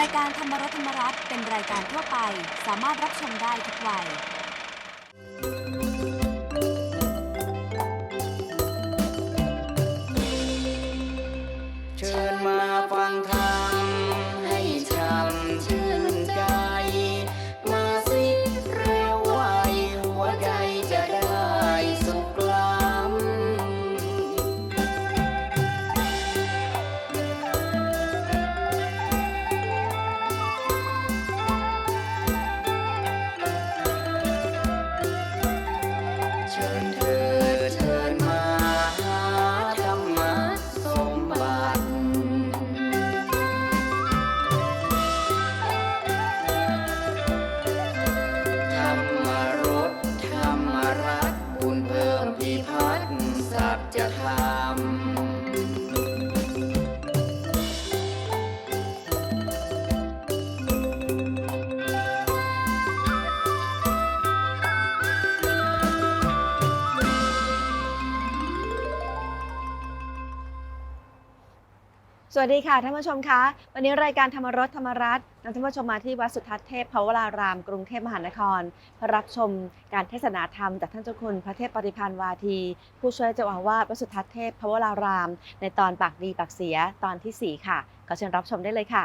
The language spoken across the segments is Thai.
รายการธรรมรสธรรมรัตน์เป็นรายการทั่วไป สามารถรับชมได้ทุกวัย จธรรม สวัสดีค่ะท่านผู้ชมคะ วันนี้รายการธรรมรสธรรมรัตน์นำท่านผู้ชมมาที่วัดสุทัศน์เทพภวราราม กรุงเทพมหานครเพื่อรับชมการเทศนาธรรมจากท่านเจ้าคุณพระเทพปฏิพันธ์วาที ผู้ช่วยเจ้าอาวาสวัดสุทัศน์เทพภวราราม ในตอนปากดีปากเสียตอนทีสี่4 ค่ะขอเชิญรับชมได้เลยค่ะ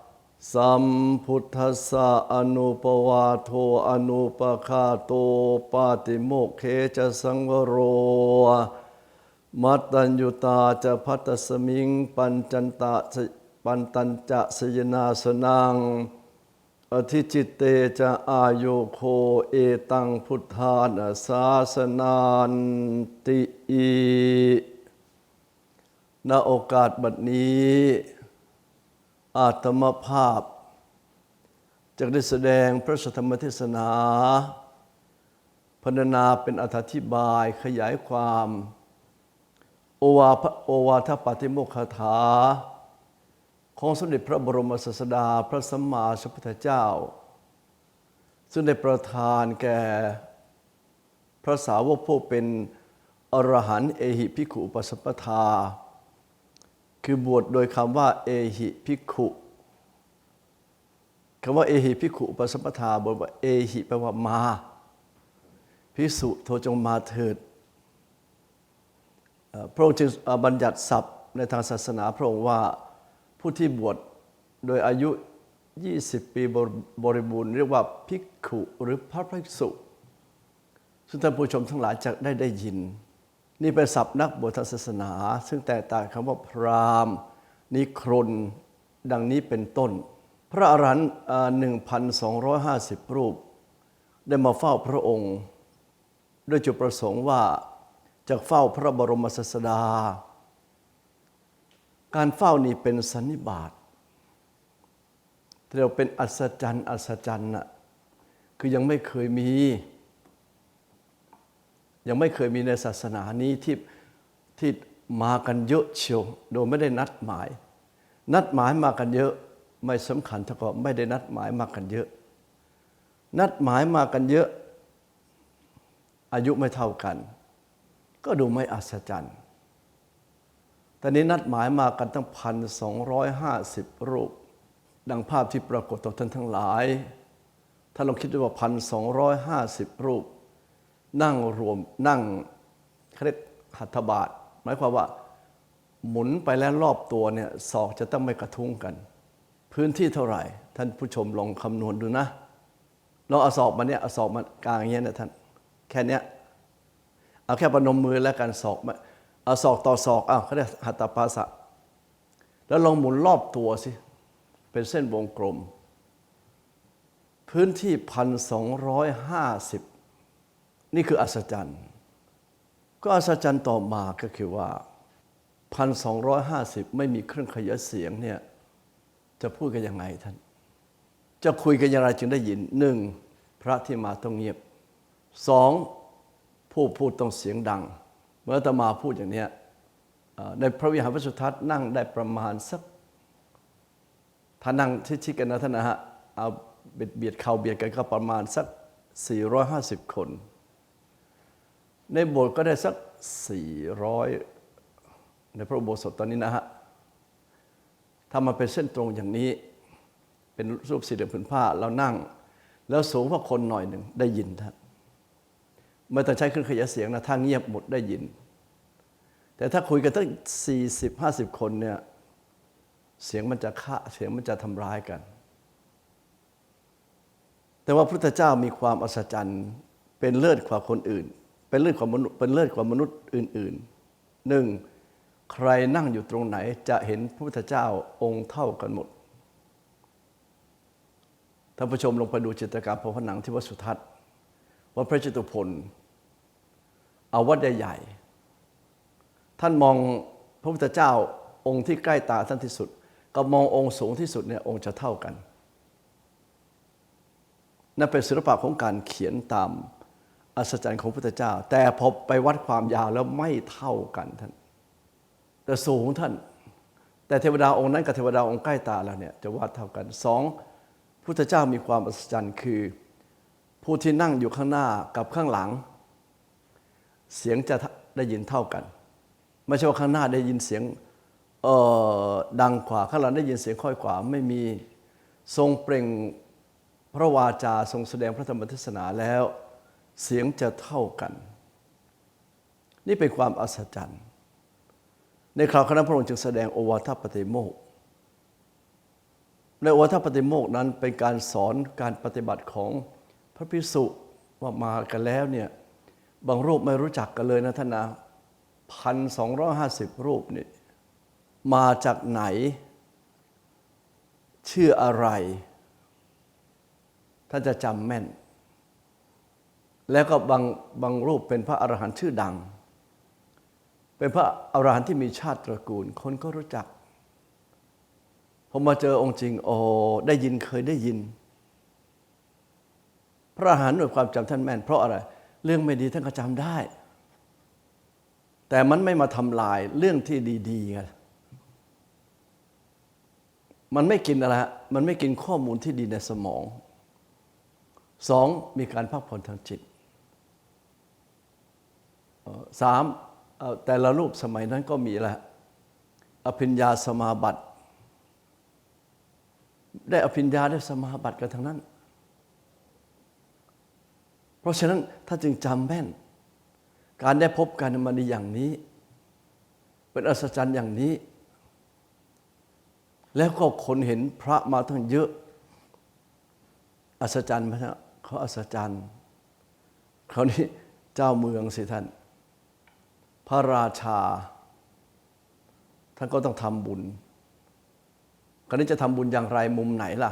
สัมพุทธัสสะอนุปวาโทอนุปคาโตปาติโมกเคจะสังวโร มัตตัญญุตาจะพัตสมิง ปัญจันตะปันตัญจะสยนาสนัง อธิจิตเตจะอายุโคเอตังพุทธานาสาสนานติอีณโอกาสบัดนี้ อาตมภาพจะได้แสดงพระธรรมเทศนาพรรณนาเป็นอธิบายขยายความ โอวาโอวาทปาติโมกขถา ของสมเด็จพระบรมศาสดาพระสัมมาสัมพุทธเจ้า ซึ่งได้ประทานแก่พระสาวกผู้เป็นอรหันต์เอหิภิกขุอุปสมปทา คือบวชโดยคำว่า เอหิภิขุคำว่าเอหิภิขุอุปสัมปทาบทว่าเอหิแปลว่ามาพิสุโทจงมาเถิดพระองค์จึงบัญญัติศัพท์ในทางศาสนาพระองค์ว่าผู้ที่บวชโดยอายุ 20 ปีบริบูรณ์ เรียกว่าภิกขุหรือพระภิกษุซึ่งท่านผู้ชมทั้งหลายจะได้ได้ยิน นี่เป็นศัพท์นักบวชศาสนา ซึ่งแตกต่างคำว่าพราหมณ์ นิครนดังนี้เป็นต้น พระอรหันต์หนึ่งพันสองร้อยห้าสิบรูป ได้มาเฝ้าพระองค์ ด้วยจุดประสงค์ว่าจะเฝ้าพระบรมศาสดา การเฝ้านี้เป็นสันนิบาตเรียกว่าเป็นอัศจรรย์อัศจรรย์น่ะคือยังไม่เคยมี ยังไม่เคยมีในศาสนานี้ที่ที่มากันเยอะเชียวโดยไม่ได้นัดหมาย นัดหมายมากันเยอะไม่สำคัญเท่ากับไม่ได้นัดหมายมากันเยอะ นัดหมายมากันเยอะ อายุไม่เท่ากัน ก็ดูไม่อัศจรรย์แต่นี้นัดหมายมากันตั้งพันสองร้อยห้าสิบรูป ดังภาพที่ปรากฏต่อท่านทั้งหลาย ถ้าลองคิดดูว่าพันสองร้อยห้าสิบรูป นั่งรวมนั่งเขาเรียกหัตถบาทหมายความว่าหมุนไปแล้วรอบตัวเนี่ยศอกจะต้องไม่กระทุ้งกัน พื้นที่เท่าไหร่ ท่านผู้ชมลองคำนวณดูนะลองเอาศอกมาเนี่ยเอาศอกมากลางอย่างเงี้ยนะท่านแค่เนี้ยเอาแค่ประนมมือแล้วกันศอกมาเอาศอกต่อศอกอ้าวเขาเรียกหัตถปาสะแล้วลองหมุนรอบตัวสิเป็นเส้นวงกลม พื้นที่พันสองร้อยห้าสิบ นี่คืออัศจรรย์ ก็อัศจรรย์ต่อมาก็คือว่าพันสองร้อยห้าสิบไม่มีเครื่องขยายเสียงเนี่ยจะพูดกันยังไงท่าน จะคุยกันอย่างไรจึงได้ยินหนึ่งพระที่มาต้องเงียบสองผู้พูดต้องเสียงดัง เมื่อตมาพูดอย่างเนี้ยในพระวิหารพระสุทัศน์นั่งได้ประมาณสักถ้านั่งชิดๆกันนะท่านนะฮะเอาเบียดเบียดเข่าเบียดกันก็ประมาณสัก 450 คน ในโบสถ์ก็ได้สัก 400 ในพระอุโบสถตอนนี้นะฮะถ้ามาเป็นเส้นตรงอย่างนี้ เป็นรูปสี่เหลี่ยมผืนผ้าเรานั่ง แล้วสูงกว่าคนหน่อยหนึ่งได้ยินท่านไม่ต้องใช้เครื่องขยายเสียงนะถ้าเงียบหมดได้ยิน แต่ถ้าคุยกันตั้ง 40 50 คนเนี่ยเสียงมันจะฆ่าเสียงมันจะทำร้ายกัน แต่ว่าพระพุทธเจ้ามีความอัศจรรย์เป็นเลิศกว่าคนอื่น เป็นเลิศกว่ามนุษย์เป็นเลิศกว่ามนุษย์อื่นๆหนึ่งใครนั่งอยู่ตรงไหนจะเห็นพระพุทธเจ้าองค์เท่ากันหมดท่านผู้ชมลงไปดูจิตรกรรมพระผนังที่วัดสุทัศน์วัดพระจิตุพลเอาวัดใหญ่ๆท่านมองพระพุทธเจ้าองค์ที่ใกล้ตาท่านที่สุดกับมององค์สูงที่สุดเนี่ยองค์จะเท่ากันนั่นเป็นศิลปะของการเขียนตาม อัศจรรย์ของพระพุทธเจ้า แต่พอไปวัดความยาวแล้วไม่เท่ากันท่าน แต่สูงท่าน แต่เทวดาองค์นั้นกับเทวดาองค์ใกล้ตาเราเนี่ยจะวัดเท่ากันสองพุทธเจ้ามีความอัศจรรย์คือ ผู้ที่นั่งอยู่ข้างหน้ากับข้างหลัง เสียงจะได้ยินเท่ากัน ไม่ใช่ว่าข้างหน้าได้ยินเสียงเอ่อดังกว่าข้างหลังได้ยินเสียงค่อยกว่าไม่มีทรงเปล่งพระวาจาทรงแสดงพระธรรมเทศนาแล้ว เสียงจะเท่ากัน นี่เป็นความอัศจรรย์ ในคราวคณะพระองค์จึงแสดงโอวาทปฏิโมกในโอวาทปฏิโมกนั้นเป็นการสอนการปฏิบัติของพระภิกษุว่ามากันแล้วเนี่ยบางรูปไม่รู้จักกันเลยนะท่านนะพันสองร้อยห้าสิบรูปนี่มาจากไหน ชื่ออะไร ท่านจะจำแม่น แล้วก็บางบางรูปเป็นพระอรหันต์ชื่อดัง เป็นพระอรหันต์ที่มีชาติตระกูล คนก็รู้จักพอมาเจอองค์จริง โอ้ได้ยินเคยได้ยิน พระอรหันต์ด้วยความจำท่านแม่น เพราะอะไร เรื่องไม่ดีท่านก็จำได้ แต่มันไม่มาทำลายเรื่องที่ดีๆไงมันไม่กินอะไร มันไม่กินข้อมูลที่ดีในสมอง สองมีการพักผ่อนทางจิต สามแต่ละรูปสมัยนั้นก็มีแหละอภิญญาสมาบัติ ได้อภิญญาได้สมาบัติกันทั้งนั้น เพราะฉะนั้นถ้าจึงจำแม่น การได้พบกันมันดีอย่างนี้ เป็นอัศจรรย์อย่างนี้ แล้วก็คนเห็นพระมาทั้งเยอะ อัศจรรย์ไหมฮะเขาอัศจรรย์คราวนี้เจ้าเมืองสิท่าน ระราชา ท่านก็ต้องทำบุญคราวนี้จะทำบุญอย่างไรมุมไหนล่ะ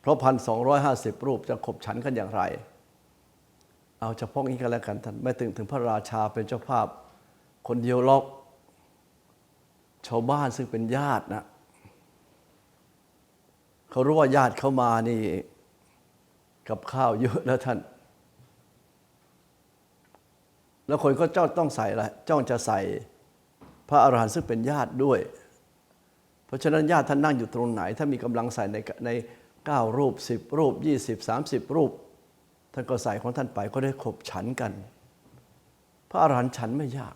เพราะพันสองร้อยห้าสิบรูปจะขบฉันกันอย่างไร เอาเฉพาะนี้ก็แล้วกันท่านไม่ถึงถึงพระราชาเป็นเจ้าภาพ คนเดียวหรอกชาวบ้านซึ่งเป็นญาตินะเขารู้ว่าญาติเขามานี่ กับข้าวเยอะแล้วท่าน แล้วคนก็เจ้าต้องใส่อะจ้องจะใส่พระอรหันต์ซึ่งเป็นญาติด้วย เพราะฉะนั้นญาติท่านนั่งอยู่ตรงไหน ถ้ามีกำลังใส่ในในเก้ารูปสิบรูปยี่สิบสามสิบรูป ท่านก็ใส่ของท่านไปก็ได้ขบฉันกัน พระอรหันต์ฉันไม่ยาก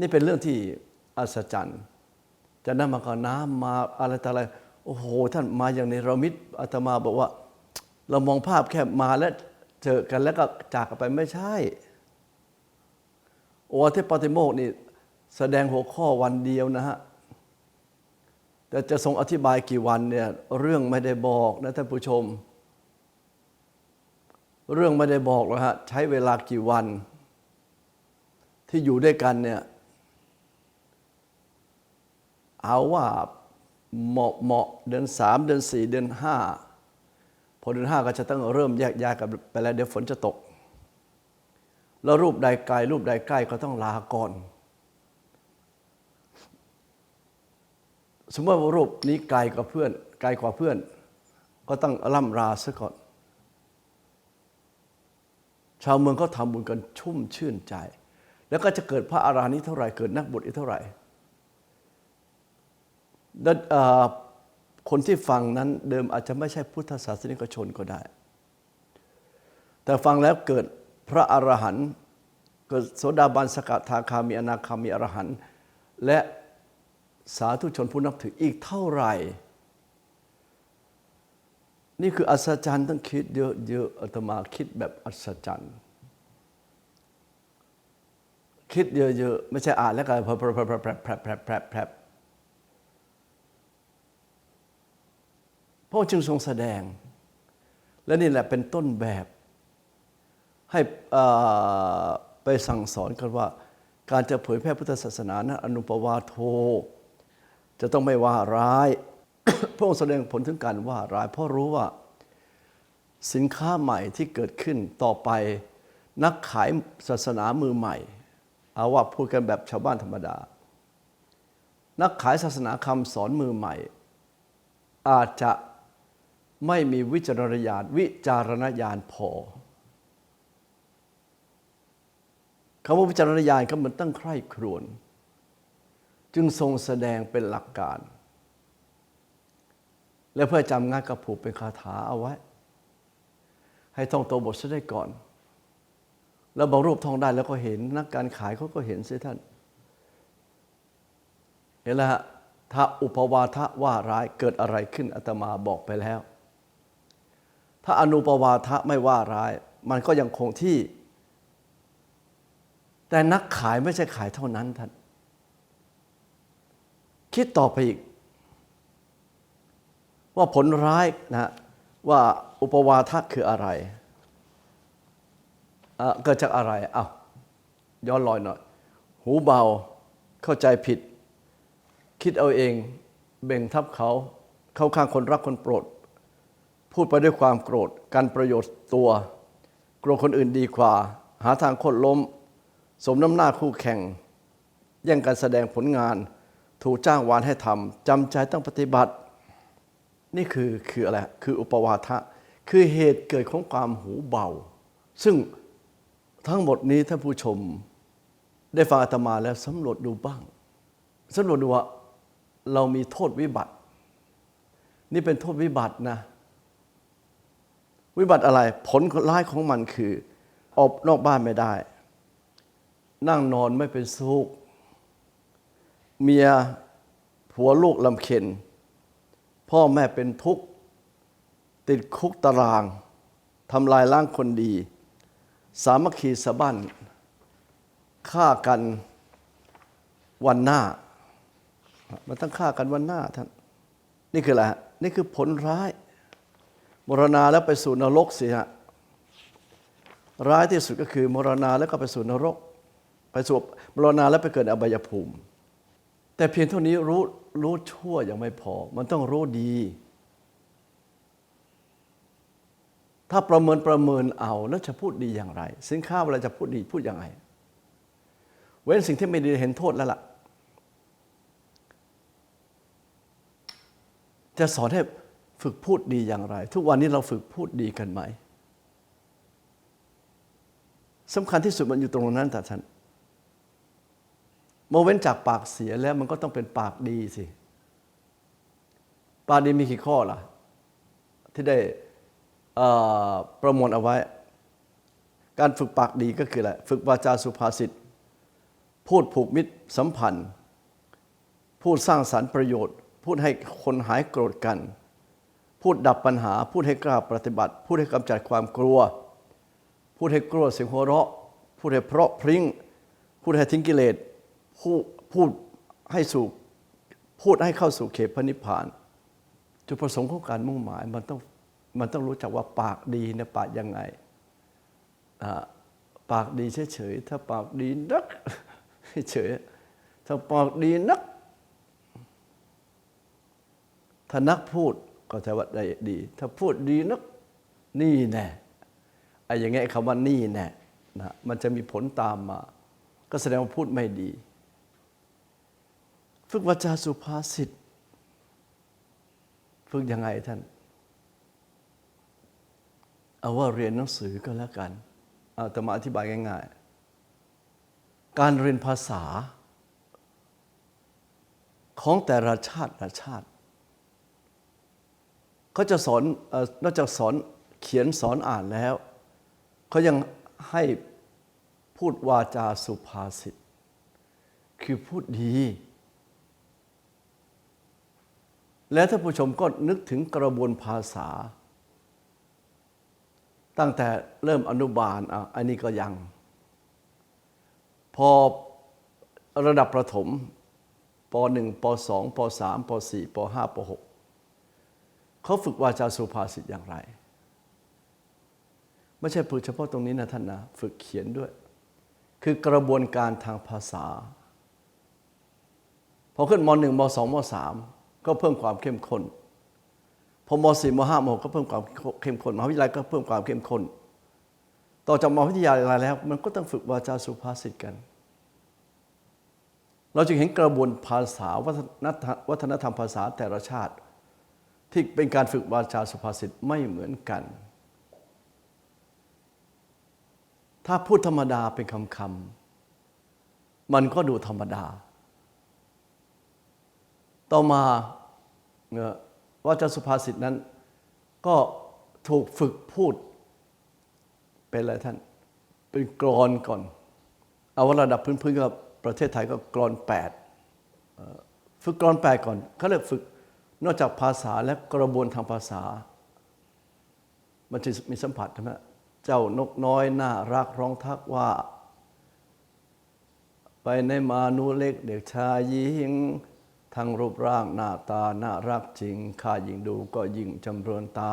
นี่เป็นเรื่องที่อัศจรรย์จะนำมาก็น้ำมาอะไรต่ออะไรโอ้โห ท่านมาอย่างในระมิดอาตมาบอกว่า เรามองภาพแค่มาแล้วเจอกันแล้วก็จากกันไปไม่ใช่ โอเทพปาติโมกนี่แสดงหัวข้อวันเดียวนะฮะ แต่จะทรงอธิบายกี่วันเนี่ยเรื่องไม่ได้บอกนะท่านผู้ชม เรื่องไม่ได้บอกหรอกฮะใช้เวลากี่วัน ที่อยู่ด้วยกันเนี่ยเอาว่าเหมาะเหมาะเดือนสามเดือนสี่เดือนห้าพอเดือนห้าก็จะต้องเริ่มแยกย้ายกันไปแล้วเดี๋ยวฝนจะตก แล้วรูปใดไกลรูปใดใกล้ก็ต้องลาก่อน สมมติว่ารูปนี้ไกลกว่าเพื่อน ไกลกว่าเพื่อน ก็ต้องล่ำลาซะก่อน ชาวเมืองก็ทำบุญกันชุ่มชื่นใจ แล้วก็จะเกิดพระอารานี้เท่าไหร่เกิดนักบุญอีกเท่าไหร่คนที่ฟังนั้นเดิมอาจจะไม่ใช่พุทธศาสนิกชนก็ได้ แต่ฟังแล้วเกิด พระอรหันต์ก็โสดาบันสกทาคามีอนาคามีอรหันต์และสาธุชนผู้นับถืออีกเท่าไหร่ นี่คืออัศจรรย์ต้องคิดเยอะๆอาตมาคิดแบบอัศจรรย์ คิดเยอะๆ ไม่ใช่อ่านแล้วก็แผลบพระจึงทรงแสดง และนี่แหละเป็นต้นแบบ ให้ไปสั่งสอนกันว่า การจะเผยแพร่พุทธศาสนานั้นอนุปวาโท จะต้องไม่ว่าร้าย พระองค์แสดงผลถึงการว่าร้าย เพราะรู้ว่าสินค้าใหม่ที่เกิดขึ้นต่อไปนักขายศาสนามือใหม่ เอาว่าพูดกันแบบชาวบ้านธรรมดา นักขายศาสนาคำสอนมือใหม่ อาจจะไม่มีวิจารณญาณวิจารณญาณพอ คำว่าวิจารณญาณก็เหมือนตั้งใคร่ครวญจึงทรงแสดงเป็นหลักการ และเพื่อจำงายก็ผูกเป็นคาถาเอาไว้ ให้ท่องตัวบทซะได้ก่อน แล้วบางรูปท่องได้แล้วก็เห็นนักการขายเขาก็เห็นสิท่าน เห็นแล้วฮะถ้าอุปวาทะว่าร้ายเกิดอะไรขึ้นอาตมาบอกไปแล้ว ถ้าอนุปวาทะไม่ว่าร้าย มันก็ยังคงที่ แต่นักขายไม่ใช่ขายเท่านั้นท่าน คิดต่อไปอีก ว่าผลร้ายนะว่าอุปวาทะคืออะไรเอ่อเกิดจากอะไรอ้าวย้อนลอยหน่อย หูเบาเข้าใจผิด คิดเอาเองเบ่งทับเขา เข้าข้างคนรักคนโปรด พูดไปด้วยความโกรธ การประโยชน์ตัว กลัวคนอื่นดีกว่า หาทางโคตรล้ม สมน้ำหน้าคู่แข่ง แย่งการแสดงผลงาน ถูกจ้างวานให้ทำจำใจต้องปฏิบัติ นี่คือคืออะไรคืออุปวาทะ คือเหตุเกิดของความหูเบา ซึ่งทั้งหมดนี้ท่านผู้ชมได้ฟังอาตมาแล้วสำรวจดูบ้างสำรวจดูว่าเรามีโทษวิบัติ นี่เป็นโทษวิบัตินะ วิบัติอะไรผลร้ายของมันคือ ออกนอกบ้านไม่ได้ นั่งนอนไม่เป็นสุข เมียผัวลูกลำเค็ญพ่อแม่เป็นทุกข์ ติดคุกตารางทำลายล้างคนดี สามัคคีสะบั้นฆ่ากันวันหน้า มันต้องฆ่ากันวันหน้าท่านนี่คืออะไรฮะนี่คือผลร้ายมรณาแล้วไปสู่นรกสิฮะร้ายที่สุดก็คือมรณาแล้วก็ไปสู่นรก ไปสู่มรณาแล้วไปเกิดอบายภูมิ แต่เพียงเท่านี้รู้รู้ชั่วยังไม่พอ มันต้องรู้ดี ถ้าประเมินประเมินเอาแล้วจะพูดดีอย่างไร สินค้าเวลาจะพูดดีพูดยังไงเว้นสิ่งที่ไม่ดีเห็นโทษแล้วล่ะ จะสอนให้ฝึกพูดดีอย่างไร ทุกวันนี้เราฝึกพูดดีกันไหมสำคัญที่สุดมันอยู่ตรงนั้นแต่ท่าน เมื่อเว้นจากปากเสียแล้วมันก็ต้องเป็นปากดีสิ ปากดีมีกี่ข้อล่ะ ที่ได้ประมวลเอาไว้ การฝึกปากดีก็คืออะไร ฝึกวาจาสุภาษิต พูดผูกมิตรสัมพันธ์ พูดสร้างสรรค์ประโยชน์ พูดให้คนหายโกรธกัน พูดดับปัญหา พูดให้กล้าปฏิบัติ พูดให้กำจัดความกลัว พูดให้กลัวเสียงหัวเราะ พูดให้เพราะพริ้ง พูดให้ทิ้งกิเลส พูดพูดให้สู่พูดให้เข้าสู่เขตพระนิพพาน จุดประสงค์ของการมุ่งหมายมันต้องมันต้องรู้จักว่าปากดีเนี่ยปากยังไง ปากดีเฉยๆถ้าปากดีนักเฉยๆถ้าปากดีนัก ถ้านักพูดก็จะว่าได้ดี ถ้าพูดดีนักนี่แน่ไอ้อย่างเงี้ยคำว่านี่แน่นะมันจะมีผลตามมา ก็แสดงว่าพูดไม่ดี ฝึกวาจาสุภาษิต ฝึกยังไงท่าน เอาว่าเรียนหนังสือก็แล้วกัน เอาแต่มาอธิบายง่าย ๆ การเรียนภาษา ของแต่ละชาติละชาติเขาจะสอนเอ่อนอกจากสอนเขียนสอนอ่านแล้ว เขายังให้พูดวาจาสุภาษิต คือพูดดี และท่านผู้ชมก็นึกถึงกระบวนภาษา ตั้งแต่เริ่มอนุบาลอะอันนี้ก็ยัง พอระดับประถมป .1 ป .2 ป .3 ป .4 ป .5 ป .6 เขาฝึกวาจาสุภาษิตอย่างไร ไม่ใช่ฝึกเฉพาะตรงนี้นะท่านนะ ฝึกเขียนด้วย คือกระบวนการทางภาษา พอขึ้นม .1 ม .2 ม .3 ก็เพิ่มความเข้มข้นพอม .4 ม .5 ม .6 ก็เพิ่มความเข้มข้นมหาวิทยาลัยก็เพิ่มความเข้มข้นต่อจากมหาวิทยาลัยแล้ว มันก็ต้องฝึกวาจาสุภาษิตกัน เราจึงเห็นกระบวนภาษาวัฒนธรรมภาษาแต่ละชาติ ที่เป็นการฝึกวาจาสุภาษิตไม่เหมือนกัน ถ้าพูดธรรมดาเป็นคำคำๆมันก็ดูธรรมดา ต่อมา ว่าจาสุภาษิตนั้น ก็ถูกฝึกพูดเป็นอะไรท่าน เป็นกรอนก่อน เอาว่าระดับพื้นๆก็ประเทศไทยก็กรอนแปดฝึกกรอนแปดก่อนเขาเรียกฝึกนอกจากภาษาและกระบวนทางภาษา มันจะมีสัมผัสใช่ไหมเจ้านกน้อยน่ารักร้องทักว่า ไปในมานูเล็กเด็กชายหญิง ทั้งรูปร่างหน้าตาน่ารักจริงข้ายิ่งดูก็ยิ่งจำเริญตา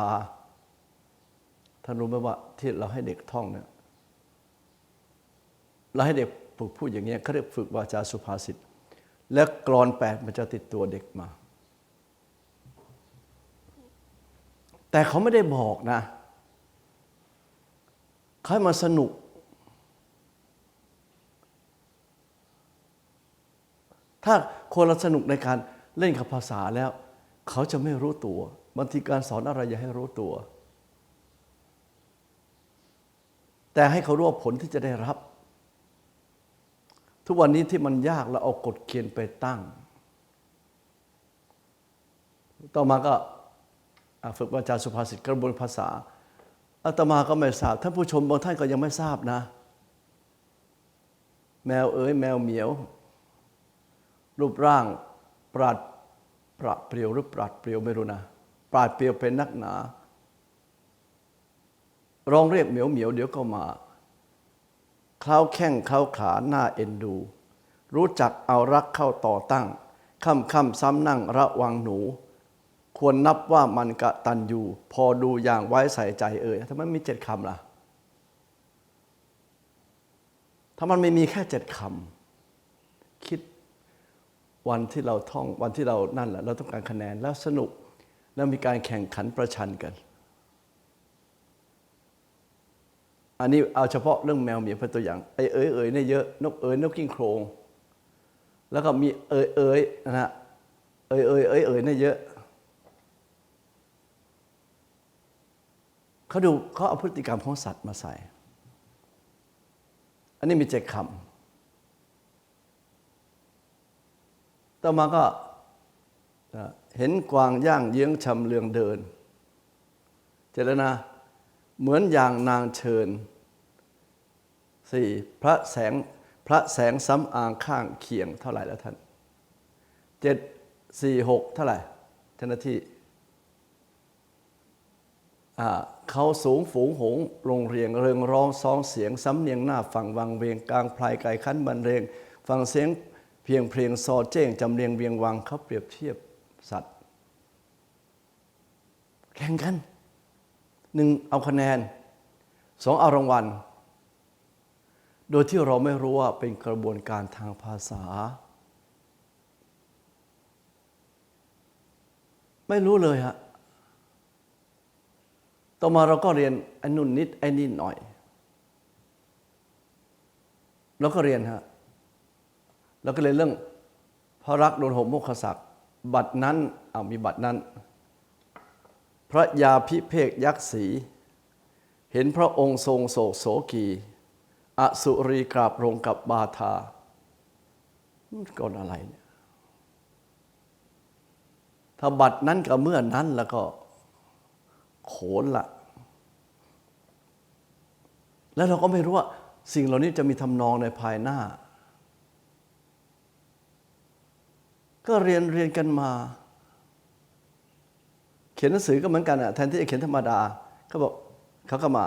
ท่านรู้ไหมว่าที่เราให้เด็กท่องเนี่ยเราให้เด็กฝึกพูดอย่างเงี้ยเขาเรียกฝึกวาจาสุภาษิต และกรอนแปดมันจะติดตัวเด็กมา แต่เขาไม่ได้บอกนะเขาให้มาสนุก ถ้า คนเราสนุกในการเล่นกับภาษาแล้ว เขาจะไม่รู้ตัวบางทีการสอนอะไรอย่าให้รู้ตัว แต่ให้เขารู้ผลที่จะได้รับ ทุกวันนี้ที่มันยากเราเอากฎเกณฑ์ไปตั้ง ต่อมาก็ฝึกวาจาสุภาษิตกระบวนภาษาอาตมาก็ไม่ทราบท่านผู้ชมบางท่านก็ยังไม่ทราบนะ แมวเอ๋ยแมวเหมียว รูปร่างปราดปราดเปรียวหรือปราดเปรียวไม่รู้นะปราดเปรียวเป็นนักหนาร้องเรียกเหมียวเหมียวเดี๋ยวก็มาเคล้าแข้งเคล้าขาหน้าเอ็นดู รู้จักเอารักเข้าต่อตั้งค่ำค่ำซ้ำนั่งระวังหนู ควรนับว่ามันกะตันอยู่ พอดูอย่างไว้ใส่ใจเอ่ยทำไมมีเจ็ดคำล่ะ ถ้ามันไม่มีแค่เจ็ดคำคิด วันที่เราท่องวันที่เรานั่นแหละเราต้องการคะแนนแล้วสนุกแล้วมีการแข่งขันประชันกัน อันนี้เอาเฉพาะเรื่องแมวเหมียวเป็นตัวอย่างไอเอ๋ยเอ๋ยเนี่ยเยอะนกเอ๋ยนกกิ้งโครงแล้วก็มีเอ๋ยเอ๋ยนะฮะเอ๋ยเอ๋ยเอ๋ยเอ๋ยเนี่ยเยอะเขาดูเขาเอาพฤติกรรมของสัตว์มาใส่ อันนี้มีเจ็ดคำ ต่อมาก็เห็นกวางย่างเยื้องชำเลืองเดิน เจรนะเหมือนอย่างนางเชิญสี่พระแสงพระแสงซ้ำอางข้างเคียงเท่าไหร่แล้วท่านเจ็ดสี่หกเท่าไหร่เจ้าหน้าที่อ่าเขาสูงฝูงหงส์โรงเรียงเริงร้องซองเสียงสำเนียงหน้าฝั่งวังเวียงกลางพลายไก่คันบรรเลง ฟังเสียง เพียงเพลงซอเจ้งจำเรียงเวียงวังเขาเปรียบเทียบสัตว์ แข่งกันหนึ่งเอาคะแนนสองเอารางวัล โดยที่เราไม่รู้ว่าเป็นกระบวนการทางภาษา ไม่รู้เลยฮะต่อมาเราก็เรียนไอ้นุ่นนิดไอ้นี่หน่อย แล้วก็เรียนฮะ แล้วก็เลยเรื่องพระรักโดนหมโมคศักดิ์บัตรนั้นเอามีบัตรนั้น พระยาพิเภกยักษ์ศีเห็นพระองค์ทรงโศกโสกีอสุรีกราบลงกับบาทาก่อนอะไรเนี่ยถ้าบัตรนั้นกับเมื่อนั้นแล้วก็โขนละแล้วเราก็ไม่รู้ว่า สิ่งเหล่านี้จะมีทำนองในภายหน้า ก็เรียนเรียนกันมา เขียนหนังสือก็เหมือนกันอะแทนที่จะเขียนธรรมดาเขาบอกเขาก็มา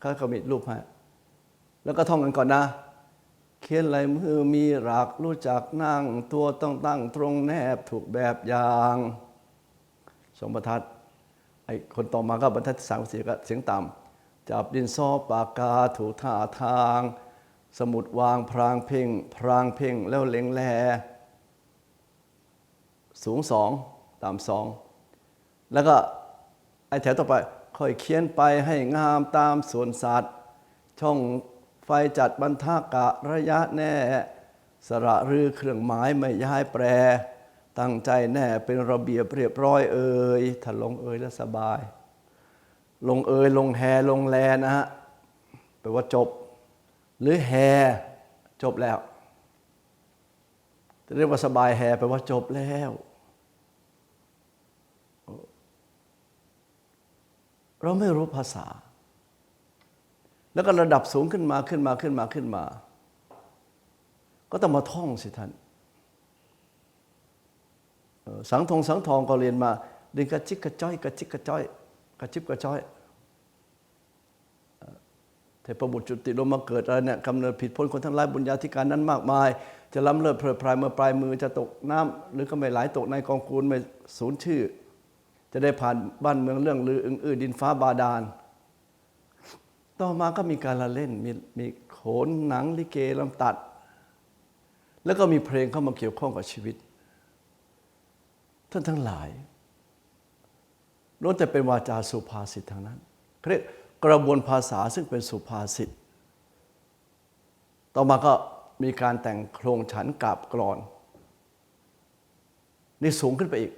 เขาก็มีรูปให้แล้วก็ท่องกันก่อนนะ เขียนลายมือมีหลักรู้จักนั่งตัวต้องตั้งตรงแนบถูกแบบอย่างสมบรรทัดไอ้คนต่อมาก็บรรทัดที่สามเสียก็เสียงต่ำจับดินสอปากกาถูกท่าทาง สมุดวางพรางเพ่ง พรางเพ่งแล้วเล็งแล สูงสองต่ำสองแล้วก็ไอแถวต่อไปค่อยเขียนไปให้งามตามส่วนสัตว์ ช่องไฟจัดบรรทากะระยะแน่ สระรือเครื่องหมายไม่ย้ายแปร ตั้งใจแน่เป็นระเบียบเรียบร้อยเอ่ยถ้าลงเอ่ยแล้วสบาย ลงเอ่ยลงแฮลงแลนะฮะแปลว่าจบ หรือแฮจบแล้ว เรียกว่าสบายแฮแปลว่าจบแล้ว เราไม่รู้ภาษา แล้วก็ระดับสูงขึ้นมาขึ้นมาขึ้นมาขึ้นมา ก็ต้องมาท่องสิท่านสังทองสังทองก็เรียนมาดึงกระจิกกระจ้อยกระจิกกระจ้อยกระจิบกระจ้อยเอ่อเทพบุตรจุติลงมาเกิดอะไรเนี่ยกำเนิดผิดพ้นคนทั้งหลายบุญญาธิการนั้นมากมาย จะล้ำเลิศเพลิดเพลินเมื่อปลายมือจะตกน้ำหรือก็ไม่ไหลตกในกองคูลไม่สูญชื่อ จะได้ผ่านบ้านเมืองเรื่องลืออึงอื้อดินฟ้าบาดาล ต่อมาก็มีการละเล่นมีมีโขนหนังลิเกลำตัด แล้วก็มีเพลงเข้ามาเกี่ยวข้องกับชีวิต ท่านทั้งหลายล้วนแต่เป็นวาจาสุภาษิตทางนั้นเขาเรียกกระบวนภาษาซึ่งเป็นสุภาษิตต่อมาก็ มีการแต่งโครงฉันกาบกรอน นี่สูงขึ้นไปอีก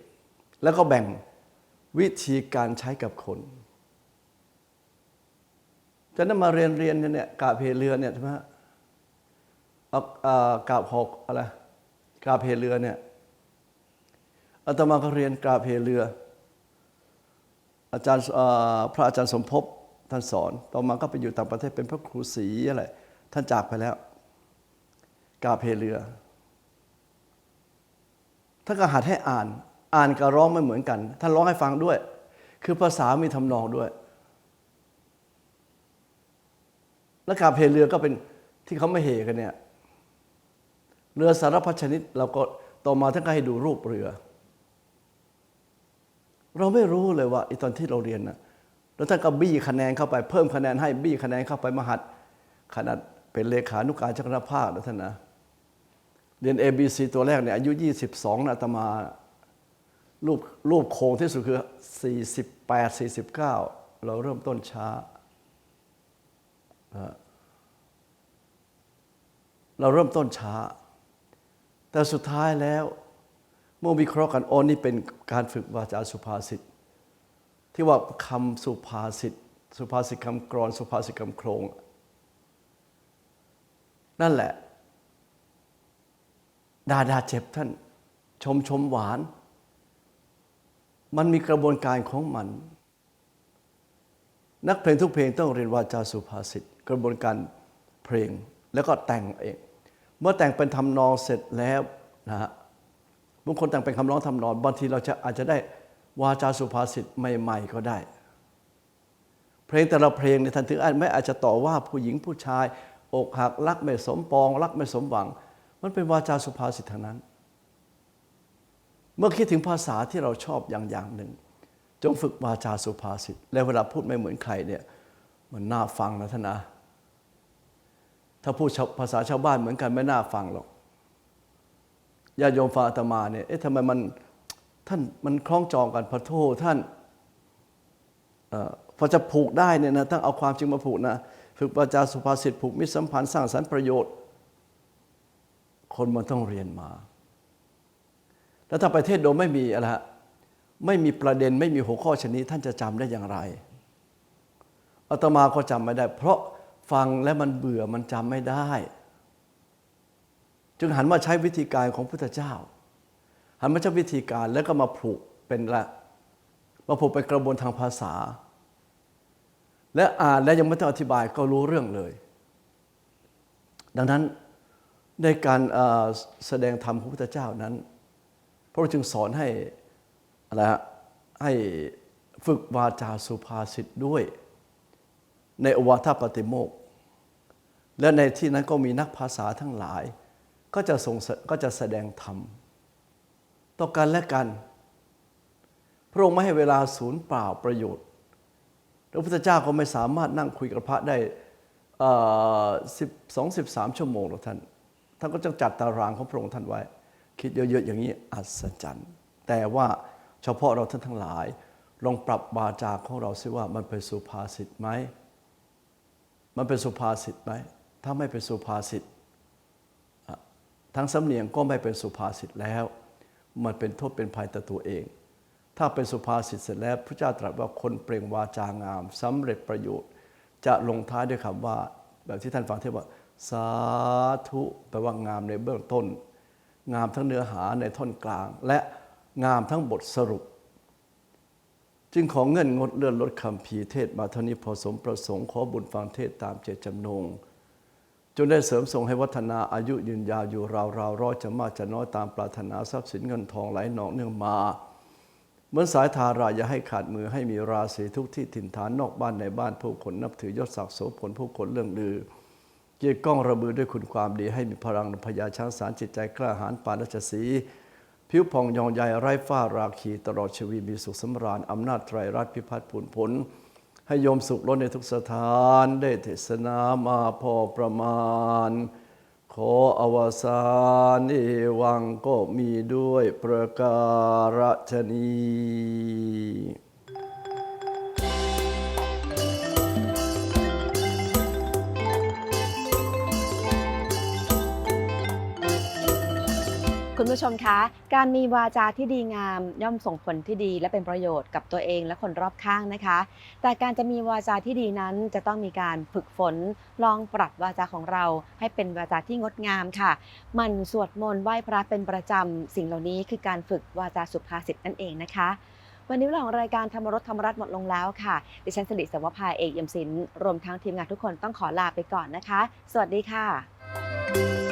แล้วก็แบ่งวิธีการใช้กับคนจะนั้นมาเรียนเรียนเนี่ยกาบเพเรือเนี่ยใช่ไหมเอากาบหกอะไรกาบเพเรือเนี่ยอาตมาก็เรียนกาบเพเรือ อาจารย์พระอาจารย์สมภพท่านสอน ต่อมาก็ไปอยู่ต่างประเทศเป็นพระครูศรีอะไรท่านจากไปแล้ว กาเพเรือท่านก็หัดให้อ่าน อ่านกับร้องไม่เหมือนกัน ท่านร้องให้ฟังด้วย คือภาษามีทำนองด้วย แล้วกาเพเรือก็เป็นที่เขาไม่เฮกันเนี่ย เรือสารพัดชนิดเราก็ต่อมาท่านก็ให้ดูรูปเรือ เราไม่รู้เลยว่าไอ้ตอนที่เราเรียนนะแล้วท่านก็บี้คะแนนเข้าไปเพิ่มคะแนนให้บี้คะแนนเข้าไปมหัดขนาดเป็นเลขานุการเจ้าภาคนะท่านนะ เรียน A B C ตัวแรกเนี่ยอายุ 22นะอาตมารูปรูปโครงที่สุดคือ 48 49 เราเริ่มต้นช้า เราเริ่มต้นช้า แต่สุดท้ายแล้ว เมื่อวิเคราะห์กันโอ้นี่เป็นการฝึกวาจาสุภาษิต ที่ว่าคำสุภาษิต สุภาษิตคำกรอน สุภาษิตคำโครง นั่นแหละ ด่าดาเจ็บท่าน ชมชมหวาน มันมีกระบวนการของมัน นักเพลงทุกเพลงต้องเรียนวาจาสุภาษิตกระบวนการเพลงแล้วก็แต่งเอง เมื่อแต่งเป็นทำนองเสร็จแล้วนะฮะบางคนแต่งเป็นคำร้องทำนองบางทีเราจะอาจจะได้วาจาสุภาษิตใหม่ ๆ ก็ได้ เพลงแต่ละเพลงในทันถึงอาจไม่อาจจะต่อว่าผู้หญิงผู้ชาย อกหักรักไม่สมปอง รักไม่สมหวัง มันเป็นวาจาสุภาษิตทางนั้น เมื่อคิดถึงภาษาที่เราชอบอย่างอย่างหนึ่ง จงฝึกวาจาสุภาษิตแล้วเวลาพูดไม่เหมือนใครเนี่ยมันน่าฟังนะท่านนะถ้าพูดภาษาชาวบ้านเหมือนกันไม่น่าฟังหรอกญาติโยมฟังอาตมาเนี่ยเอ๊ะทำไมมันท่านมันคล้องจองกันพระโทษท่านเออพอจะผูกได้เนี่ยนะต้องเอาความจริงมาผูกนะ ฝึกวาจาสุภาษิตผูกมิตรสัมพันธ์สร้างสรรค์ประโยชน์ คนมันต้องเรียนมา แล้วถ้าประเทศโดยไม่มีอะไรไม่มีประเด็นไม่มีหัวข้อชนิดท่านจะจำได้อย่างไรอาตมาก็จำไม่ได้ เพราะฟังแล้วมันเบื่อมันจำไม่ได้ จึงหันมาใช้วิธีการของพุทธเจ้า หันมาใช้วิธีการแล้วก็มาผูกเป็นละมาผูกเป็นกระบวนทางภาษา และอ่านแล้วยังไม่ต้องอธิบายก็รู้เรื่องเลย ดังนั้น ในการแสดงธรรมของพระพุทธเจ้านั้น พระองค์จึงสอนให้อะไรฮะให้ฝึกวาจาสุภาษิตด้วย ในอวาทปฏิโมก และในที่นั้นก็มีนักภาษาทั้งหลาย ก็จะส่งก็จะแสดงธรรม ต่อกันและกัน พระองค์ไม่ให้เวลาศูนย์เปล่าประโยชน์ พระพุทธเจ้าก็ไม่สามารถนั่งคุยกับพระได้สิบสองสิบสามชั่วโมงหรอกท่าน ท่านก็จะจัดตารางของพระองค์ท่านไว้ คิดเยอะๆอย่างนี้อัศจรรย์ แต่ว่าเฉพาะเราท่านทั้งหลาย ลองปรับบาจาของเราซิว่ามันเป็นสุภาษิตไหมมันเป็นสุภาษิตไหมถ้าไม่เป็นสุภาษิตทั้งสำเนียงก็ไม่เป็นสุภาษิตแล้ว มันเป็นโทษเป็นภัยต่อตัวเอง ถ้าเป็นสุภาษิตเสร็จแล้วพระเจ้าตรัสว่าคนเปล่งวาจางามสำเร็จประโยชน์ จะลงท้ายด้วยคำว่า แบบที่ท่านฟังเที่ว่า สาธุแปลว่างามในเบื้องต้น งามทั้งเนื้อหาในท่อนกลาง และงามทั้งบทสรุป จึงของเงินงดเลื่อนลดคำพีเทศมาเท่านี้พอสมประสงค์ขอบุญฟังเทศตามเจตจำนงจนได้เสริมส่งให้วัฒนาอายุยืนยาวอยู่ราวราวร้อยจะมากจะน้อยตามปรารถนาทรัพย์สินเงินทองไหลหนองเนื่องมาเหมือนสายทาราอย่าให้ขาดมือให้มีราศีทุกที่ถิ่นฐานนอกบ้านในบ้านผู้คนนับถือยศศักดิ์โสผลผู้คนเรื่องลือ เกี่ยรติก้องระบือด้วยคุณความดี ให้มีพลังพยาช้างสารจิตใจกล้าหาญปานราชสีผิวผ่องยองใหญ่ไร้ฝ้าราคีตลอดชีวิตมีสุขสำราญอำนาจไตรรัตน์พิพัฒน์ผลผล ให้โยมสุขล้นในทุกสถานได้เทศนามาพอประมาณ ขออวสานเอวังก็มีด้วยประการฉนี คุณผู้ชมคะ การมีวาจาที่ดีงามย่อมส่งผลที่ดีและเป็นประโยชน์กับตัวเองและคนรอบข้างนะคะ แต่การจะมีวาจาที่ดีนั้นจะต้องมีการฝึกฝน ลองปรับวาจาของเรา ให้เป็นวาจาที่งดงามค่ะ มันสวดมนต์ไหว้พระเป็นประจำ สิ่งเหล่านี้คือการฝึกวาจาสุภาษิตนั่นเองนะคะวันนี้เวลาของรายการธรรมรสธรรมรัตน์หมดลงแล้วค่ะ ดิฉันสิริสวภาเอกยมศิลป์รวมทั้งทีมงานทุกคนต้องขอลาไปก่อนนะคะ สวัสดีค่ะ